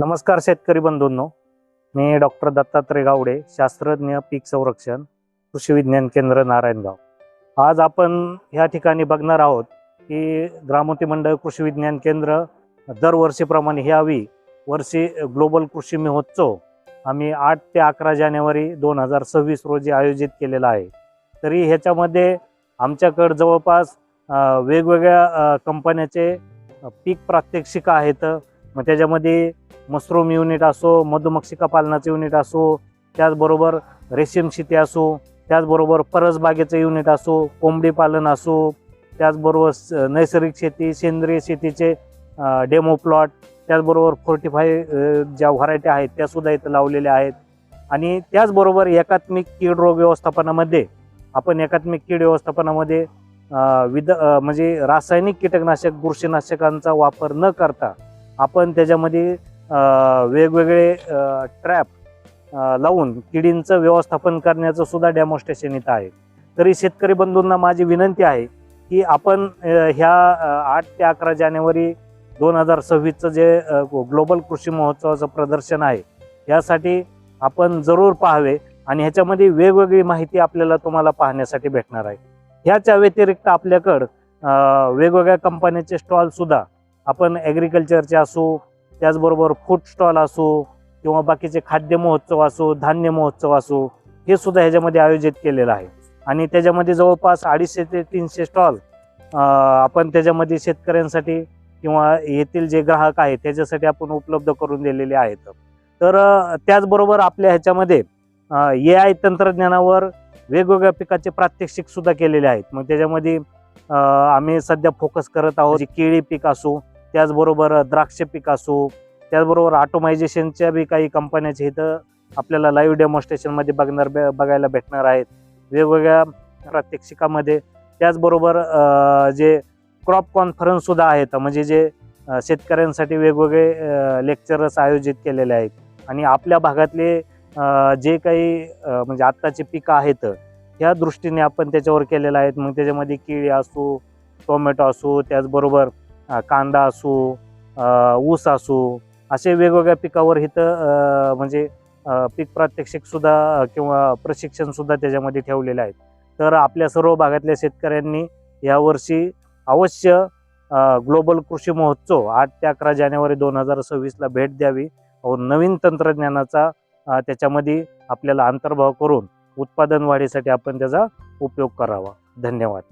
नमस्कार शेतकरी बंधूंनो. मी डॉक्टर दत्तात्रय गावडे शास्त्रज्ञ पीक संरक्षण कृषी विज्ञान केंद्र नारायणगाव. आज आपण ह्या ठिकाणी बघणार आहोत की ग्रामोती मंडळ कृषी विज्ञान केंद्र दरवर्षीप्रमाणे ह्यावी वर्षी ग्लोबल कृषी महोत्सव आम्ही आठ ते अकरा जानेवारी दोन हजार सव्वीस रोजी आयोजित केलेला आहे. तरी ह्याच्यामध्ये आमच्याकडं जवळपास वेगवेगळ्या कंपन्याचे पीक प्रात्यक्षिक आहेत. मग त्याच्यामध्ये मशरूम युनिट असो मधुमक्षिका पालनाचं युनिट असो त्याचबरोबर रेशीम शेती असो त्याचबरोबर परसबागेचं युनिट असो कोंबडी पालन असो त्याचबरोबर स- नैसर्गिक शेती सेंद्रिय शेतीचे डेमो प्लॉट त्याचबरोबर फोर्टीफाय ज्या व्हरायटी आहेत त्यासुद्धा इथं लावलेल्या आहेत. आणि त्याचबरोबर एकात्मिक कीड रोग व्यवस्थापनामध्ये आपण एकात्मिक कीड व्यवस्थापनामध्ये विद म्हणजे रासायनिक कीटकनाशक बुरशीनाशकांचा वापर न करता आपण त्याच्यामध्ये वेगवेगळे ट्रॅप लावून किडींचं व्यवस्थापन करण्याचं सुद्धा डेमॉन्स्ट्रेशन इथं आहे. तरी शेतकरी बंधूंना माझी विनंती आहे की आपण ह्या आठ ते अकरा जानेवारी दोन हजार सव्वीसचं जे ग्लोबल कृषी महोत्सवाचं प्रदर्शन आहे यासाठी आपण जरूर पाहावे आणि ह्याच्यामध्ये वेगवेगळी माहिती आपल्याला तुम्हाला पाहण्यासाठी भेटणार आहे. ह्याच्या व्यतिरिक्त आपल्याकडं वेगवेगळ्या कंपन्यांचे स्टॉल सुद्धा आपण ॲग्रिकल्चरचे असो त्याचबरोबर फूड स्टॉल असो किंवा बाकीचे खाद्य महोत्सव असो धान्य महोत्सव असो हे सुद्धा ह्याच्यामध्ये आयोजित केलेलं आहे. आणि त्याच्यामध्ये जवळपास अडीचशे ते तीनशे स्टॉल आपण त्याच्यामध्ये शेतकऱ्यांसाठी किंवा येथील जे ग्राहक आहेत त्याच्यासाठी आपण उपलब्ध करून दिलेले आहेत. तर त्याचबरोबर आपल्या ह्याच्यामध्ये ए आय तंत्रज्ञानावर वेगवेगळ्या पिकाचे प्रात्यक्षिक सुद्धा केलेले आहेत. मग त्याच्यामध्ये आम्ही सध्या फोकस करत आहोत केळी पीक असो त्याचबरोबर द्राक्ष पीक असो त्याचबरोबर ऑटोमायझेशनच्या बी काही कंपन्याचे इथं आपल्याला लाईव्ह डेमॉन्स्ट्रेशनमध्ये बघणार बघायला भेटणार आहेत. वेगवेगळ्या प्रात्यक्षिकामध्ये त्याचबरोबर जे क्रॉप कॉन्फरन्ससुद्धा आहेत म्हणजे जे शेतकऱ्यांसाठी वेगवेगळे लेक्चरस आयोजित केलेले आहेत. आणि आपल्या भागातले जे काही म्हणजे आत्ताचे पिकं आहेत ह्या दृष्टीने आपण त्याच्यावर केलेलं आहेत. मग त्याच्यामध्ये केळी असो टोमॅटो असो त्याचबरोबर कांदा असो ऊस असो असे वेगवेगळ्या पिकावर इथं म्हणजे पीक प्रात्यक्षिकसुद्धा किंवा प्रशिक्षणसुद्धा त्याच्यामध्ये ठेवलेले आहेत. तर आपल्या सर्व भागातल्या शेतकऱ्यांनी यावर्षी अवश्य ग्लोबल कृषी महोत्सव आठ ते अकरा जानेवारी दोन हजार सव्वीसला भेट द्यावी. व नवीन तंत्रज्ञानाचा त्याच्यामध्ये आपल्याला अंतर्भाव करून उत्पादन वाढीसाठी आपण त्याचा उपयोग करावा. धन्यवाद.